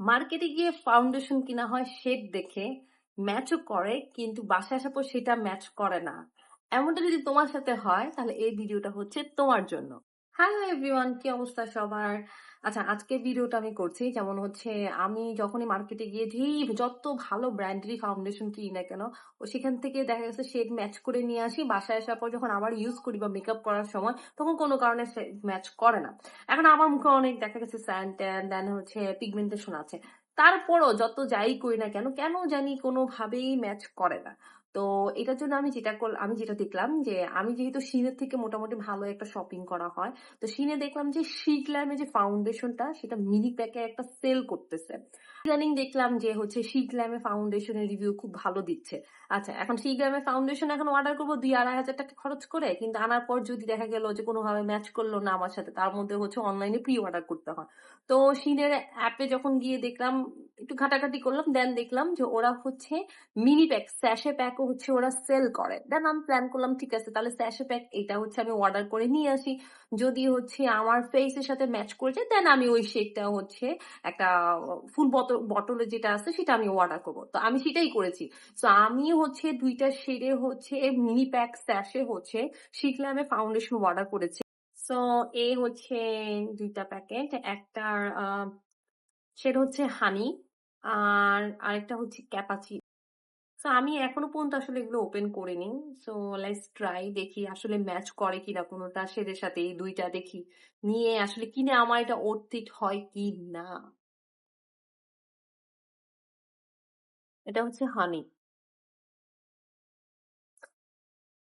মার্কেটে গিয়ে ফাউন্ডেশন কিনা হয় শেড দেখে ম্যাচও করে, কিন্তু বাসায় আসার পর সেটা ম্যাচ করে না। এমনটা যদি তোমার সাথে হয়, তাহলে এই ভিডিওটা হচ্ছে তোমার জন্য। হ্যালো এভরিওয়ান কি অবস্থা সবার? আচ্ছা আজকে ভিডিওটা আমি করছি। যেমন হচ্ছে, আমি যখনই মার্কেটে গিয়ে যেই যত ভালো ব্র্যান্ডেরই ফাউন্ডেশন কিনি না কেন, ও সেখান থেকে দেখা গেছে শেড ম্যাচ করে নিয়ে আসি। বাসায় আসার পর যখন আবার ইউজ করি বা মেকআপ করার সময়, তখন কোনো কারণে ম্যাচ করে না। এখন আমার মুখে অনেক দেখা গেছে স্যান ট্যান দেন হচ্ছে পিগমেন্টেশন আছে। তারপরও যত যাই করি না কেন কেন জানি কোনোভাবেই ম্যাচ করে না। তো এটার জন্য আমি যেটা করলাম আমি যেটা দেখলাম যে আমি যেহেতু সিনের থেকে মোটামুটি ভালো একটা শপিং করা হয়, তো সিনে দেখলাম যে শীত ল্যামে যে ফাউন্ডেশনটা সেটা মিনি প্যাকে একটা সেল করতেছে। ইদানিং দেখলাম যে হচ্ছে শীত ল্যামে ফাউন্ডেশনের রিভিউ খুব ভালো দিচ্ছে। আচ্ছা এখন শীত ল্যামে ফাউন্ডেশন এখন অর্ডার করব দুই আড়াই হাজার টাকা খরচ করে, কিন্তু আনার পর যদি দেখা গেল যে কোনোভাবে ম্যাচ করল না আমার সাথে, তার মধ্যে হচ্ছে অনলাইনে প্রি অর্ডার করতে হয়। তো সিনের অ্যাপে যখন গিয়ে দেখলাম, একটু ঘাটাঘাটি করলাম দেন দেখলাম যে ওরা হচ্ছে মিনি প্যাক স্যাশে প্যাকও হচ্ছে ওরা সেল করে। দেন আমি প্ল্যান করলাম, ঠিক আছে, তাহলে স্যাশে প্যাক এটা হচ্ছে আমি অর্ডার করে নিয়ে আসি। যদি হচ্ছে আমার ফেসের সাথে ম্যাচ করেছে দেন আমি ওই শেকটা হচ্ছে একটা ফুল বটল যেটা আছে, সেটা আমি অর্ডার করব। তো আমি সেটাই করেছি। তো আমি হচ্ছে দুইটা শেডে হচ্ছে মিনি প্যাক স্যাশে হচ্ছে শিখলামে ফাউন্ডেশন অর্ডার করেছি। সো এ হচ্ছে দুইটা প্যাকেট একটার সেটা হচ্ছে হানি আর আরেকটা হচ্ছে ক্যাপাচি সো আমি এখনও পর্যন্ত আসলে এগুলো ওপেন করিনি। সো লেটস ট্রাই দেখি আসলে ম্যাচ করে কিনা কোনোটা শেডের সাথে এই দুইটা দেখি। নিয়ে আসলে কিনে আমার এটা অর্থিত হয় কি না? এটা হচ্ছে হানি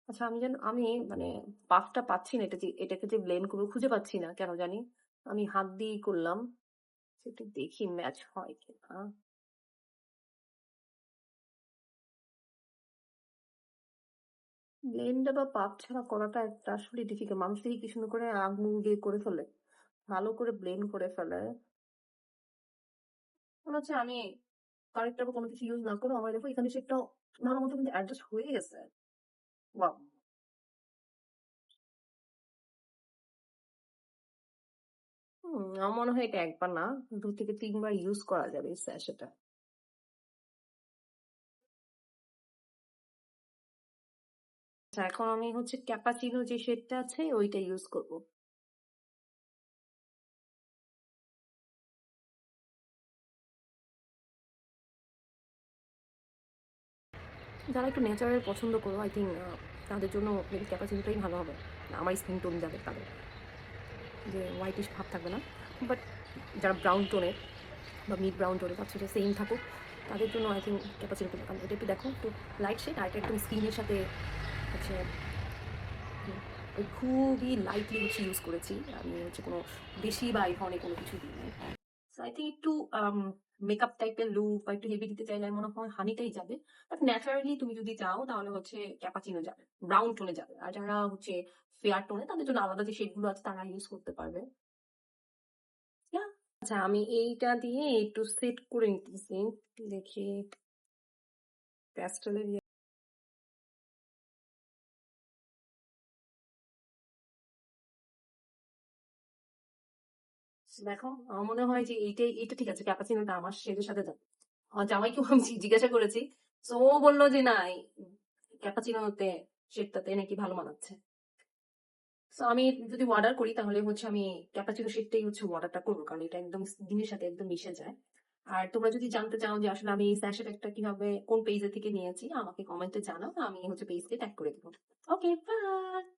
আচ্ছা আমি যেন, আমি মানে পাফটা পাচ্ছি না, এটা যে, এটাকে যে ব্লেন্ড করব খুঁজে পাচ্ছি না, কেন জানি। আমি হাত দিয়েই করলাম। সেটা দেখি ম্যাচ হয় কিনা ব্লেন্ডার বা পাপ ছাড়া করাটা একটা আসলে ডিফিকাল্ট মানুষ দেখি কি সুন্দর করে আঙুল দিয়ে করে ফেলে? ভালো করে ব্লেন্ড করে ফেলে। মনে হচ্ছে আমি কারেক্টার বা কোনো কিছু ইউজ না করে আমার দেখো এখানে সে একটা ভালো মতো কিন্তু অ্যাডজাস্ট হয়ে গেছে। ওয়াও আমার মনে হয় এটা একবার না, দু থেকে তিনবার ইউজ করা যাবে এই স্যাশেটা আচ্ছা এখন আমি হচ্ছে ক্যাপাচিনো যে শেডটা আছে, ওইটা ইউজ করব। যারা একটু ন্যাচারাল পছন্দ করো আই থিঙ্ক তাদের জন্য মেবি ক্যাপাচিনোটাই ভালো হবে। আমার স্কিন টোন যাবে তাদের। যে হোয়াইটিশ ভাব থাকবে না। বাট যারা ব্রাউন টোনের বা মিড ব্রাউন টোনের তার সেটা সেম থাকুক। তাদের জন্য আই থিঙ্ক কারণ এটা একটু দেখো, একটু লাইট শেড আর একদম স্কিনের সাথে হচ্ছে খুবই লাইটলি হচ্ছে ইউজ করেছি। আমি হচ্ছে কোনো বেশি বা এই ধরনের কোনো কিছু দিই সো আই থিঙ্ক একটু মেকআপ টাইপের লুক বা একটু হেভি দিতে চাইলে মনে হয় হানিটাই যাবে। বাট ন্যাচারালি তুমি যদি চাও তাহলে হচ্ছে ক্যাপাচিনো যাবে ব্রাউন টোনে যাবে। আর যারা হচ্ছে ফেয়ার টোনে তাদের জন্য আলাদা যে শেডগুলো আছে তারা ইউজ করতে পারবে। আচ্ছা আমি এইটা দিয়ে একটু সেট করে নিতেছি। দেখি প্যাস্টেলের দেখো, আমার মনে হয় যে এইটাই এইটা ঠিক আছে ক্যাপাচিনোটা আমার সাথে আমার আমি জিজ্ঞাসা করেছি, তো ও বলল যে না নাকি ভালো মানাচ্ছে। তো আমি যদি অর্ডার করি, তাহলে হচ্ছে আমি ক্যাপাচিনো শেডটাই হচ্ছে অর্ডারটা করব, কারণ এটা একদম দিনের সাথে একদম মিশে যায়। আর তোমরা যদি জানতে চাও যে আসলে আমি এই একটা কীভাবে, কোন পেজে থেকে নিয়েছি, আমাকে কমেন্টে জানাও, আমি হচ্ছে পেজকে ট্যাগ করে দেবো। Okay bye